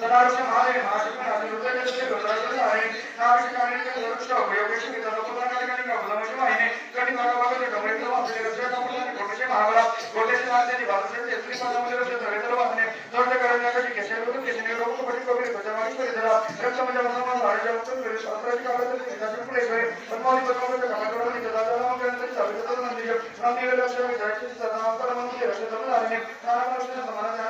సదాశివ ఆలయ నాటకం అది ఉపయోగించే గొడవలు ఆయన నాటకానికి సురక్ష ఉపయోగించి తప్పదానికి అబుధమైన ఆయన కొన్ని భాగవాళ్ళు గమనించడం అతని రక్షణములను కొట్టచే మహాబల కొట్టేసి రాజని వారసత్వ ఎత్తి పదములు తొలగలు అతని తోట కరణాకటి కెసెలకు కెసెలకు పడి కొబ్బరి ప్రజావాణి పరిధర రక్షణ జనసమాన రాజాలకు మీరు సాంప్రదాయిక ఆలోచన విధానంపై పద్మావళి పద్మావళి కళాకారులు నిజాదాలను గ్రంథం సభ్యతను నంది నంది వేల సదాపరమని రక్షణ సమాన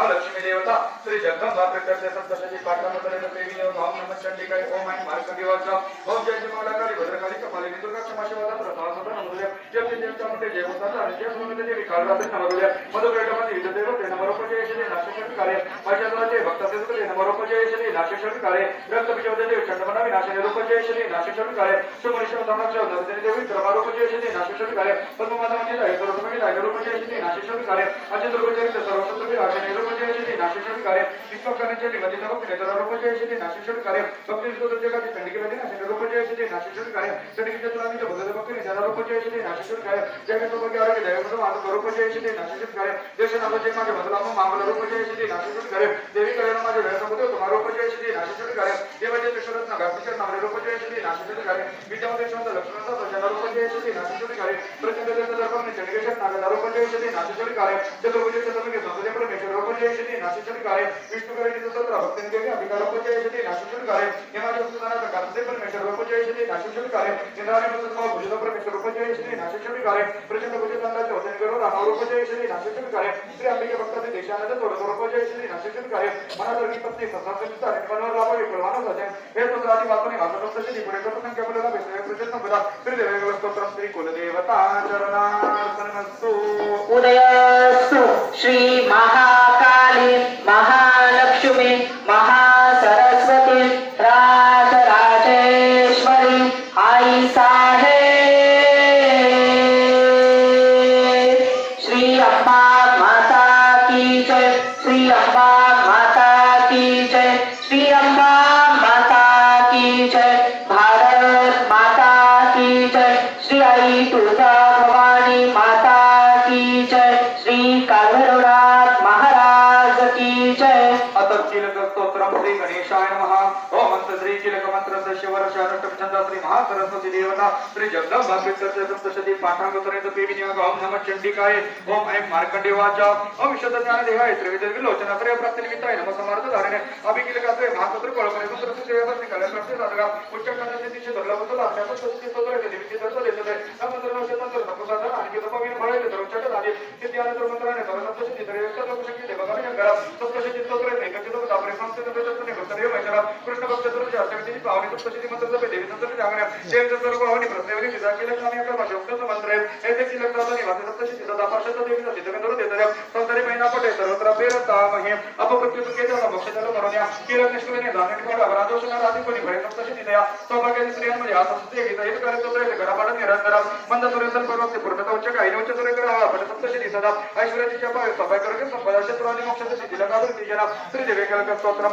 हा लक्ष्मी देवता श्री जगदंबा प्रकट सप्तशती पाठामध्ये देवी ओम नमः चंडिकाय ओम ऐं मार्कंडी वाचा ओम जय जय भद्रकाली कपालिनी दुर्गा क्षमा शिवाला जय जय देवता मध्ये जय होता आणि जय सुमंत देवी काळरात्री नमोदय मधुग्रेटमध्ये विद्युत देव ते नमरोपजय श्री नाशेश्वरी कार्य. माझ्या भक्त देव ते नमरोपजय श्री नाशेश्वरी कार्य. रक्त विजय देव चंडमना विनाशने रूपजय श्री नाशेश्वरी कार्य. शुभनिष्ठ धर्माच्या नवदेवी देवी क्रमारूपजय श्री नाशेश्वरी कार्य. पद्ममाता म्हणजे आहे सर्वप्रथम आहे रूपजय श्री नाशेश्वरी कार्य. अजय दुर्गजय सर्वशस्त्र विराजने रूपजय श्री नाशेश्वरी कार्य. विश्वकर्णाचे निवदी नवक नेत्र रूपजय श्री नाशेश्वरी कार्य भक्ती सुंदर जगाची चंडिकेमध्ये नाशिक रूपजय श्री नाशेश्वरी कार्य चंडिकेच्या तुलामीच्या भगत भक्ती निधन रूपजय श्री नाशेश्वरी कार्य जय सौभाग्य आरोग्य जय माझं रूपजय श्री नाशेश्वरी कार्य देश नावाचे माझे बदलाम मामला रूपजय श्री नाशेश्वरी कार्य देवी कल्याण माझे वेळसंबंध तुम्हाला रूपजय श्री नाशेश्वरी कार्य देवाचे कृष्णरत्न गाभीकर नामले रूपजय श्री नाशेश्वरी कार्य विद्यामध्ये शांत लक्ष्मणाचा जन रूपजय श्री नाशेश्वरी कार्य प्रचंड देश दर्पण चंडिकेश्वर नागदा रूपजय श्री नाशेश्वरी कार्य चतुर्भुज चतुर्भुज संसदे परमेश्वर रूपजय श्री नाशेश्वरी कार्य विष्णू करेची सत्र भक्ती देवी अंबिका रूपजय श्री नाशेश्वरी कार्य यमाच्या सुधाराचा कार्य परमेश्वर रूपजय श्री नाशेश्वरी कार्य कार्य प्रचंड भुजत वचन करून रामा श्री नाशेश्वरी कार्य. श्री अंबिके भक्ताचे देशानंद थोडं श्री नाशेश्वरी कार्य. मनात पत्नी सत्तांचा होते हे तो आधी वाचणे वाचन निपुणे करतो संख्या बोलायला भेटले प्रचंड श्री देवेगळ स्तोत्र श्री कुलदेवता चरणार्पणमस्तु. उदयास्तु श्री महा सप्तशती पाठांगोत्तरेत देवी निवाग ओम नम चंडिकाय. ओम ऐं मार्कंडे वाचा ओम विशुद्ध ज्ञान देहाय त्रिविध विलोचना त्रय प्राप्ती निमित्ताय नमः समार्थ धारणे अभिकिल कात्रे महासत्र कोळपणे सुंदर सुदेव कल्याण प्राप्ती साधगा. उच्च कांदाचे तिचे दुर्लभ होतो अभ्यास सत्य स्तोत्र देवीचे दर्शन देत. आहे नमंत्र नवशे नंतर नपुसाधन आणि दपवीन तर दरवचट झाले ते ध्यान मंत्राने सप्तशती स्तोत्र एकचित दापरे संस्कृत वेदत्वने भक्तदेव कृष्ण भक्त तुझी अष्टविधी पावनी सप्तशती मंत्र जपे देवी सर्व पावनी शब्द मंत्र आहे. हे देखील लक्षात आणि वाचे सप्तशती सदा देवी पटे सर्वत्र मरोन्या जाणणे राधी कोणी सौभाग्याची स्त्रियांमध्ये आसंते गीता हित करे तो करा मंद सुरेंद्र पूर्णता उच्च काही उच्च सुरे करा पट सप्तशती सदा ऐश्वर्याची जपा करून शत्रुवानी मोक्षाची सिद्धी लगावून ती जना श्री देवे कलक स्तोत्रम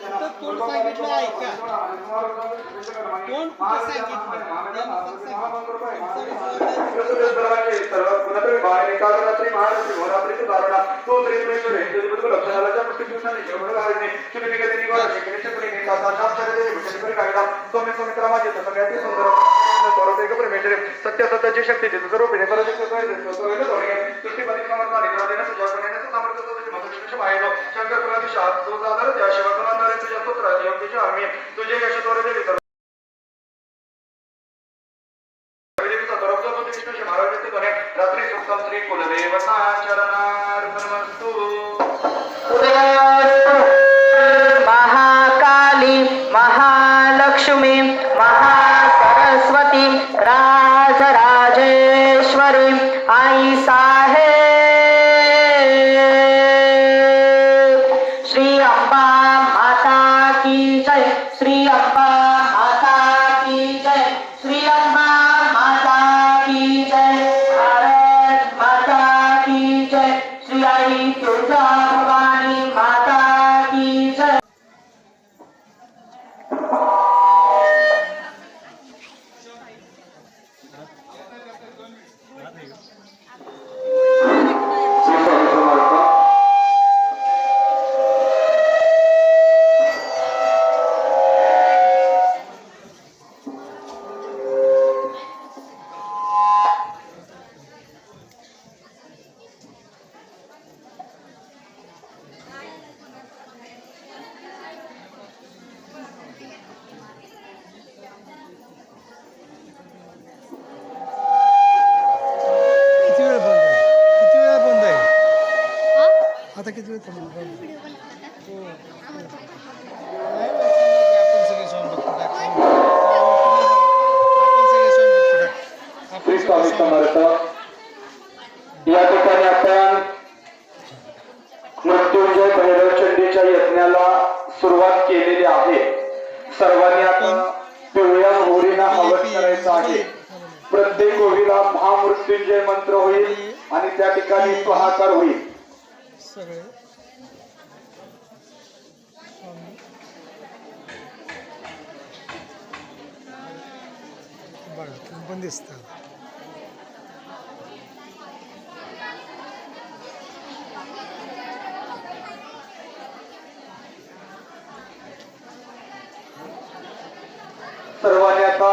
फक्त तोंड सांगितलं ऐका तोंड कुठं सांगितलं सत्य सत्याची शक्ती तिथं स्वरूप पाहिलो. शंकर प्रदिशा तुझा आधार त्या शिवकुमार तुझ्या पुत्र योग्यच्या आम्ही तुझे यशद्वारे देवी सर्व देवीचा दररोजचा तो विष्णूचे महाराज येते रात्री सुखम श्री कुलदेवता चरणा. समर्थ. या ठिकाणी आपण मृत्युंजय भैरव चंडीच्या यज्ञाला सुरुवात केलेली आहे. सर्वांनी आता पिवळ्या मोहरीना हवन करायचं आहे. प्रत्येक ओळीला महामृत्युंजय मंत्र होईल आणि त्या ठिकाणी पहाकार होईल सगळे स्वामी. बघा तुम्ही पण दिसतात सर्वांनी आता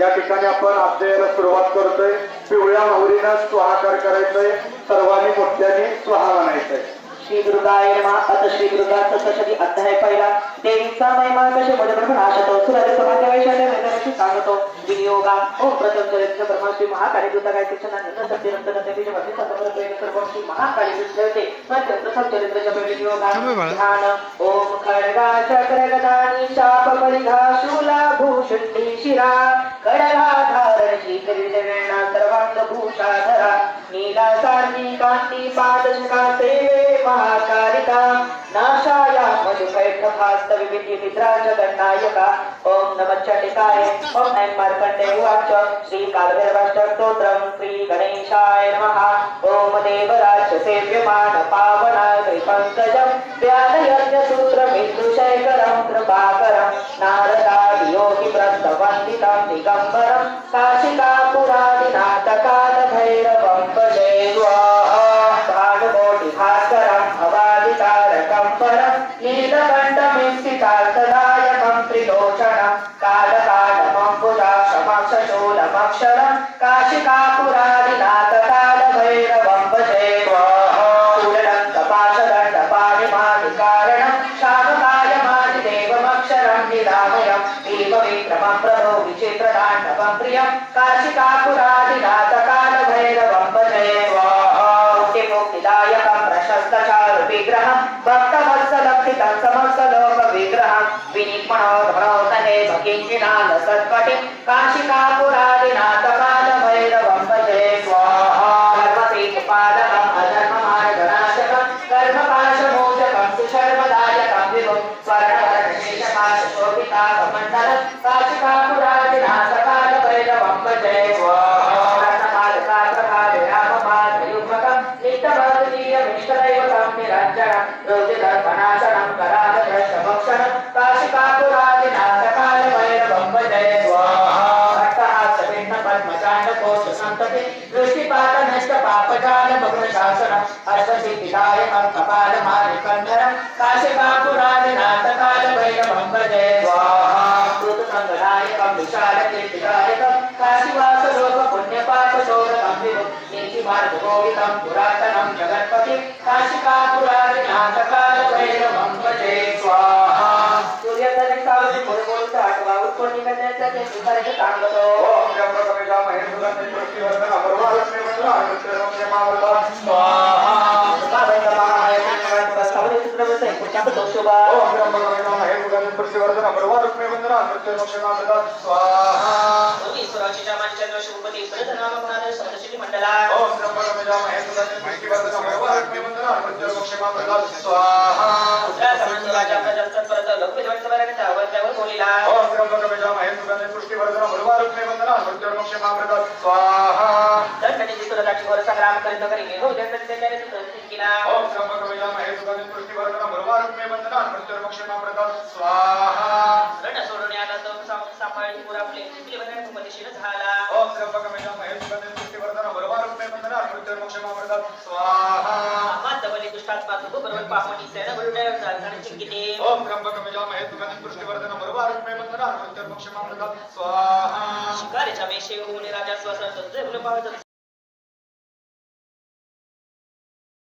या ठिकाणी आपण अध्ययाला सुरुवात करतोय. पिवळ्या माहुरीनं स्वाहाकार करायचंय. सर्वांनी मोठ्याने स्वाहा म्हणायचंय. श्री दुर्गाय नमः. अथ श्री दुर्गा सप्तशती अध्याय पहिला. देवीचा महिमा कसे मधुर नाशतो सुरारे समाध्य वैशाल्य सांगतो. विनियोगा ओम प्रथम चरित्र ब्रह्मा श्री महाकाली दूता काय कृष्ण नंद सत्य नंतर नंतर बीज भक्ती सतवर प्रेम सर्व श्री महाकाली दुष्यते सत्य प्रथम चरित्र जप विनियोगा थांबे बाळा. ध्यान ओम खड्गा चक्र गदानी चाप परिघा शूला भूषुंडी शिरा खडगा धारण शिखरी वेणा सर्वांग भूषाधरा नीला सारणी कांती पादशका सेवे महाकालिका नाशाया मधुकैठ मित्राच ओम ऐं उवाच नमः देवराज सेव्यमान पावना पंकजम व्याधयज्ञ सूत्र नारदादि योगी वृंद काशिकापुरादिनाथकालभैरवं दिगम्बरं काशिकापुरादिनाथकालभैरवं विचित्रताण्डवं प्रियं काशिकापुरादिनाथकालभैरवं भजे मुक्तिमुक्तिदायकं प्रशस्तचारु विग्रहं भक्तवत्सलक्षितं समस्तलोकविग्रहं विनिर्मणोधरोतहे न सत्पटिं काशिकापुरादिनाथकालभैरवं भक्तहासभिन्नपद्मचाण्डकोशसन्तति दृष्टिपातनष्टपापजालमग्नशासनम् अष्टसिद्धिदायकं कपालमालिकन्धरं काशिकापुरादिनाथकालभैरवं भजे स्वाहा। कृतसङ्गदायकं विशालकीर्तिदायकं। काशिवासलोकपुण्यपापशोधकं विभुं नीतिमार्गगोवितं पुरातनं जगत्पति। काशिकापुरादिनाथकालभैरवं आठवा उत्पन्निकण्याचा ते सुधारित सांगतो ओम त्र्यंबकमिजामहे सुगन्धिं पुष्टिवर्धनं सर्वालक्ष्मीवन्दनं मृत्युर्मुक्षमामृतं स्वाहा ओम त्र्यंबकमिजामहे सुगन्धिं पुष्टिवर्धनं सर्वालक्ष्मीवन्दनं मृत्युर्मुक्षमामृतं ओम झाला ओम त्र्यंबकमिजामहे स्वाहा मातवली दुष्टात्मा चिंकिते ओम त्र्यंबकमिजामहे Și care cea mai și eu unera de-a soasă, să-mi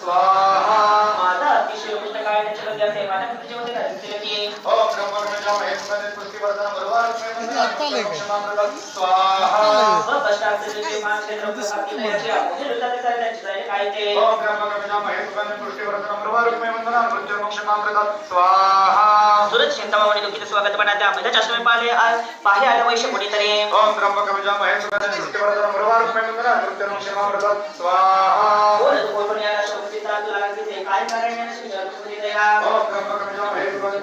स्वाहा माझा अतिशय पुस्तकाय त्याच्या स्वागत बनात्या मध्यच आश्रमी पाले पाहे आल्या वैश्य कोणीतरी ओम त्र्यंबकमिजामहे सुगन्धिं पुष्टिवर्धनं सर्वालक्ष्मीवन्दनं मृत्युर्मुक्षमामृतं स्वाहा. बोल तू कोण याला शोभिता तुला लागते काय कारण या त्र्यंबकमिजामहे सुगन्धिं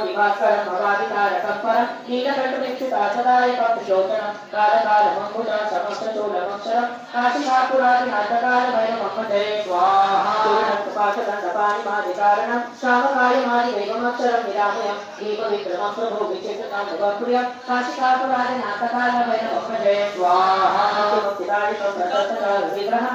దివాస్వరం భవాది కారకం పరం నీలకటుమిక్షితాసదాయకం శోచనం కాలకాలమంబుజ సమస్తూలమక్షరం కాశికాపురాది నాటకాలమైన మమ్మ జయ స్వాహాపాశదండపాణిమాదికారణం శ్రావకాయమాది దైవమక్షరం నిరామయం దీప విక్రమం ప్రభు విచేతకాం భవప్రియ కాశికాపురాది నాటకాలమైన మమ్మ జయ స్వాహాపాశదాయకం ప్రదర్శకాల విగ్రహం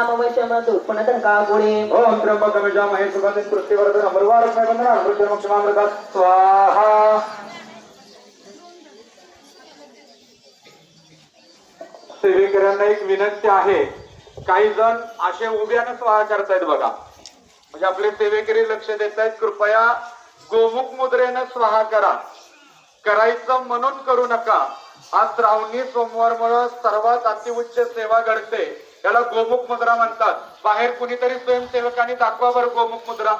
नाम अपजय दुर्पण समाधिनाम वैश्यमधु ओम गुळे ओम महेश सुगंधित पुष्टिवर्धन अमृवारुक्मय बंधना अमृतमक्षमामृतात स्वाहा. सेवेकऱ्यांना एक विनंती आहे. काही जण असे उभ्यानं स्वाहा करतायत बघा. म्हणजे आपले सेवेकरी लक्ष देत आहेत कृपया गोमुख मुद्रेनं स्वाहा करा. करायचं म्हणून करू नका. आज श्रावणी सोमवारमुळं सर्वात अतिउच्च सेवा घडते. याला गोमुख मुद्रा म्हणतात. बाहेर कुणीतरी स्वयंसेवकांनी दाखवा बरं गोमुख मुद्रा.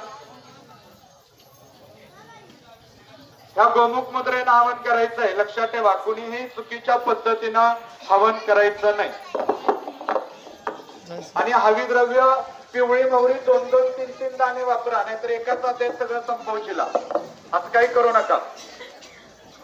ह्या गोमुख मुद्रेनं हवन करायचंय. लक्षात ठेवा कुणीही चुकीच्या पद्धतीनं हवन करायचं नाही. आणि हवी द्रव्य पिवळी मोहरी दोन दोन तीन तीन दाणे वापरा नाहीतर एकाच अध्यात सगळं संपवशीला. असं काही करू नका.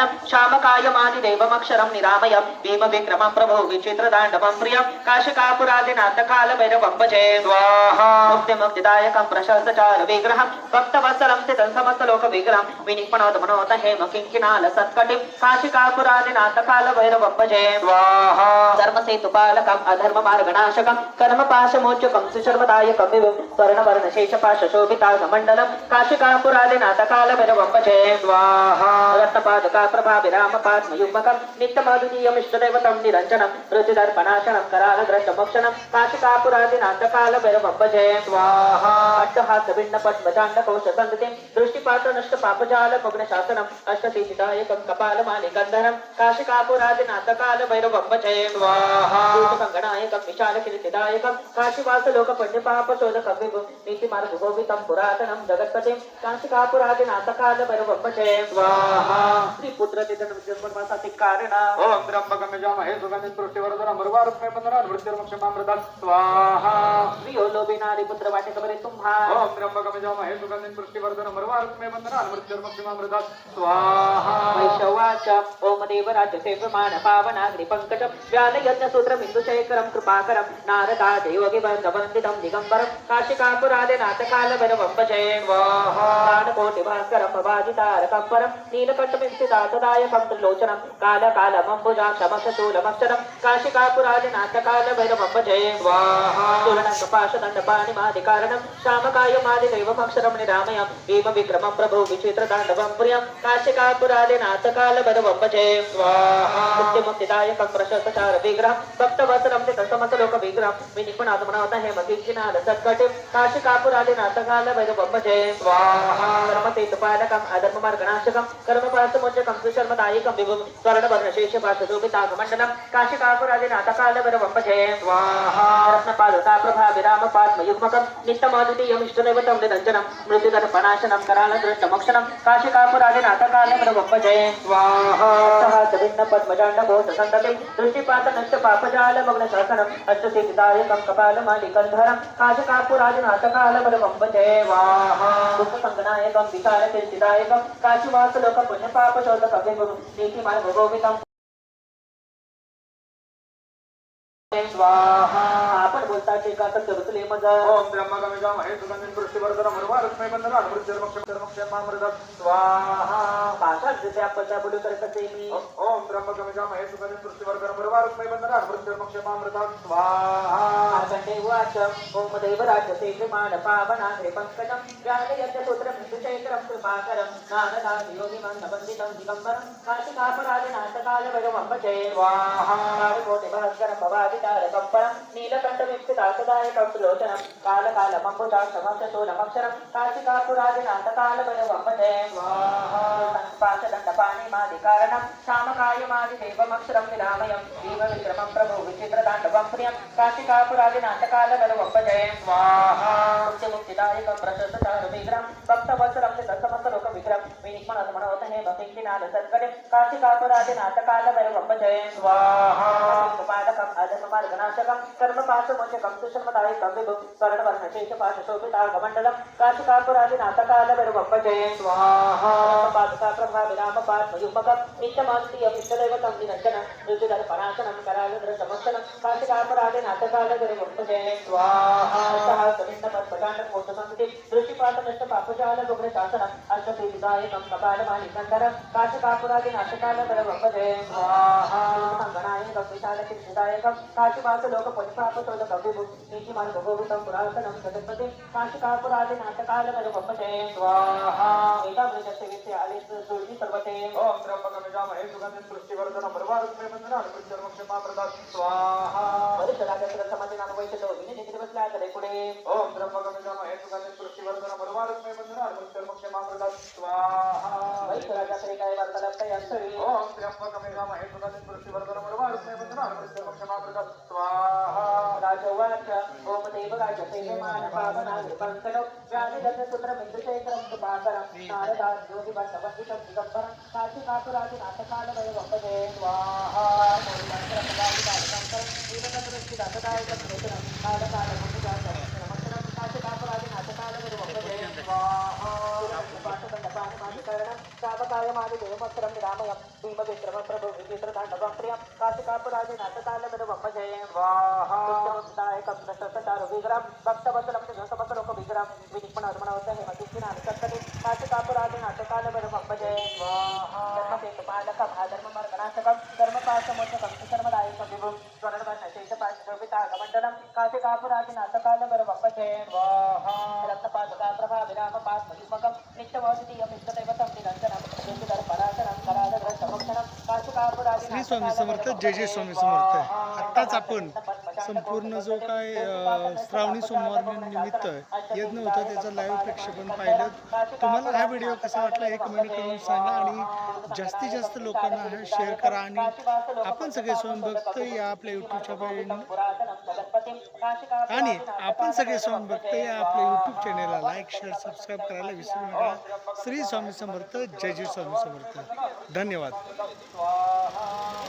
శరణం శ్యామకాయమాది దేవమక్షరం నిరామయం భీమ విక్రమ ప్రభు విచిత్ర దాండవం ప్రియం కాశకాపురాదినాథకాల భైరవం భజే ముక్తి ముక్తిదాయకం ప్రశస్తచార విగ్రహం భక్తవత్సలం సమస్త లోక విగ్రహం వినిపణోద మనోత హేమ కింకినాల సత్కటి సత్కటిం కాశకాపురాదినాథకాల భైరవం ధర్మ సేతు పాలకం అధర్మ మార్గనాశకం కర్మ పాశమోచకం సుశర్మదాయకం వివం స్వర్ణ వర్ణ శేష పాశ శోభితాగ మండలం కాశకాపురాదినాథకాల భైరవం భజే రత్నపాదుకా नित्यमाधुनीयमिष्टदैवतं निरञ्जनं ऋतुदर्पणाशनं करालग्रस्तमोक्षणं काशिकापुरादि नाटकाल भैरवं भजे स्वाहा अट्टहासभिन्नपद्मचाण्डकोशसन्धितिं दृष्टिपात नष्ट पापजाल भग्नशासनम् अष्टसिद्धिदायकं कपालमालिकन्धरं काशिकापुरादि नाटकाल भैरवं भजे स्वाहा। कङ्गणायकं विशालकीर्तिदायकं काशिवासलोक पुण्यपापशोधकं विभुं नीतिमार्गोवितं पुरातनं जगत्पतिं काशिकापुरादि नाटकाल भैरवं भजे स्वाहा श्रीपुत्र जन्मवासाचे कारण ओम त्र्यंबकमजामहे सुगंधित पुष्टिवर्धन अमरवारुक्मय बंधना अमृत्यर्मक्षमामृतात स्वाहा. स्त्रियो लोभिनारी पुत्र वाटे कबरे तुम्हा. ओम त्र्यंबकमजामहे सुगंधित पुष्टिवर्धन अमरवारुक्मय बंधना अमृत्यर्मक्षमामृतात स्वाहा. वैशवाच ओम देवराज सेव्यमान पावनाग्नि पंकज व्याल यज्ञ सूत्र बिंदु शेखरम कृपाकरम नारदा देवगी శాంతదాయకంలోచనం కాలకాలమంబుజా శమసూలమస్తరం కాశికాపురాజనాథకాల భైరవంబ జయేవాహనం కపాశదండపాణిమాదికారణం శామకాయమాదిదైవమక్షరం నిరామయం భీమ విక్రమం ప్రభు విచిత్రదాండవం ప్రియం కాశికాపురాజనాథకాల భైరవంబ జయేవాహముక్తిదాయకం ప్రశస్తచార విగ్రహం భక్తవసరం సమసలోక విగ్రహం మీ నిపుణాధమనవత హేమకీర్తినాథ సద్గటిం కాశికాపురాజనాథకాల భైరవంబ జయేవాహ కర్మతీతుపాలకం అధర్మ మార్గనాశకం కర్మపాస్తమోచకం मुक्तिमुक्तिदायकं प्रशस्त प्रशस्तार विग्रह सुशर्मदायिकं विभुं स्वर्णवर्णशेषपाशशोभिताकमण्डलं काशी कापुरादि इष्टदैवतं निरञ्जनं मृत्युदर्पणाशनं करालदृष्टमोक्षणं काशी कापुरादि कपालमालिकन्धरं दुःखसङ्गनायकं సవ్యగురుం గోవిందం స్వాహా. स्वाहा आपण बोलता टीका तर करुतले मज. ओम ब्रह्मगमिजा महे सुगंधिं पुष्टिवर्धन मरुवारुक्मे बंधन अनुमृत्यर्मक्षं धर्मक्षं मामृतत् स्वाहा. भाषात जसे आपण त्या बोलू तर कसे मी. ओम ब्रह्मगमिजा महे सुगंधिं पुष्टिवर्धन मरुवारुक्मे बंधन अनुमृत्यर्मक्षं मामृतत् स्वाहा. मार्कण्डे उवाच ओम दैवराजसे कृमान पावनाग्रे पंकजं ज्ञानयज्ञ सूत्र मृत्युचैत्रं कृपाकरं ज्ञानदान योगिमं नवन्दितं दिगम्बरं काशिकापराधि नाटकाल वैरवम्बजे स्वाहा. कोटि भास्करं भवादितारकं परं ప్రశస్త కాలకాల మంబుజా సమస్తతో నమక్షరం కాశికాపురాజినాంతకాలపద विनिक्मणमनोत हे भक्तिनाद सत्करे काशिकापुरादि नाटकाल वैरवम्बजे स्वाहा। पादकम् अधर्ममार्गनाशकं कर्मपाशमोचकं सुषमदायकं विभुं स्वर्णवर्णशेषपाशशोभितागमण्डलं काशिकापुरादि नाटकाल वैरवम्बजे स्वाहा पादका प्रभा विरामपात्मयुग्मकं नित्यमास्तियमिष्टदैवतं निरञ्जनं ऋतुदर्पणाशनं करालदृशमस्तनं काशिकापुरादि नाटकाल वैरवम्बजे स्वाहा सः समिन्दपद्मकाण्डकोशसंस्कृति दृष्टिपातनष्ट पापजाल गुग्नशासनम् अष्टपीडितायकं कपालमालिकन्धरं काशिकापुरादि नाटकाल वैरवम्बजे स्वाहा। सङ्गणायकं नीतिमान् भगोवितं पुरातनं जगत्पति काशिकापुरादि नाटकाल वैरवम्बजे स्वाहा। वेदामृतस्य विषयाले सुरभि सर्वते ओम ब्रह्मगमिजा महे सुगंधिं पुष्टिवर्धन मरुवारुक्मे बंधन अनुमृत्यर्मक्षं मामृतत् स्वाहा। वरिष्ठराजाच्या समाधी नामवैश्य विने निधी बसला करे पुढे। ओम ब्रह्मगमिजा महे सुगंधिं पुष्टिवर्धन मरुवारुक्मे बंधन अनुमृत्यर्मक्षं मामृतत् स्वाहा वरिष्ठराजाकडे काय वार्तालाप काही असावी ओम त्र्यंबकमेव महे सुगंधिं पुष्टिवर्धन मरुवारुक्मे बंधन अनुमृत्यर्मक्षं मामृतत् स्वाहा। राजवाच ओम देव राजसेमान पावनाग्र पंकटो व्याधिदत्त सूत्र बिंदुशेखरं कृपाकरं नारदा योगी भट्टवंदितं दिगंबरं काशी कापुरादि नाटकाल वय वंपजे स्वाहा वीरभद्रश्रीदासदायकं प्रचनं कालकाल मुनिजातं काशी कापुरादि नाटकाल वय वंपजे स्वाहा पाठदण्डपाणिमादिकरणं शावकायमादि देवमस्त्रं विरामयं भीमविक्रमं प्रभु विचित्रताण्डवं प्रियं काशिकापुरादि नाटकाल वय वंपजे स्वाहा दायकं प्रशस्तचारु विग्रहं भक्तवत्सलं समस्तलोक विग्रहं विनिपुणर्मणवत हे मतिचिनानि सत्कटे काशिकापुरादि नाटकाल वरमम्बजे स्वाहा धर्मसेतुपालकम् अधर्ममर्गनाशकं धर्मपाशमोचकं सुशर्मदायकं विभुं स्वर्णवर्णशेषपाशोभितागमण्डलं काशिकापुरादि नाटकाल करालग्रस्तमोक्षणं काशिकापुरादि श्री स्वामी समर्थ जय जय स्वामी समर्थ आत्ताच आपण संपूर्ण जो काय श्रावणी सोमवार निमित्त यज्ञ होता त्याचं लाईव्ह प्रक्षेपण पाहिलं तुम्हाला हा व्हिडिओ कसा वाटला हे कमेंट करून सांगा आणि जास्तीत जास्त लोकांना हा शेअर करा आणि आपण सगळे स्वयंभक्त या आपल्या यूट्यूबच्या आणि आपण सगळे स्वयंभक्त या आपल्या यूट्यूब चॅनेलला लाईक शेअर सबस्क्राईब करायला विसरू नका. श्री स्वामी समर्थ जय जय स्वामी समर्थ. धन्यवाद. स्वाहा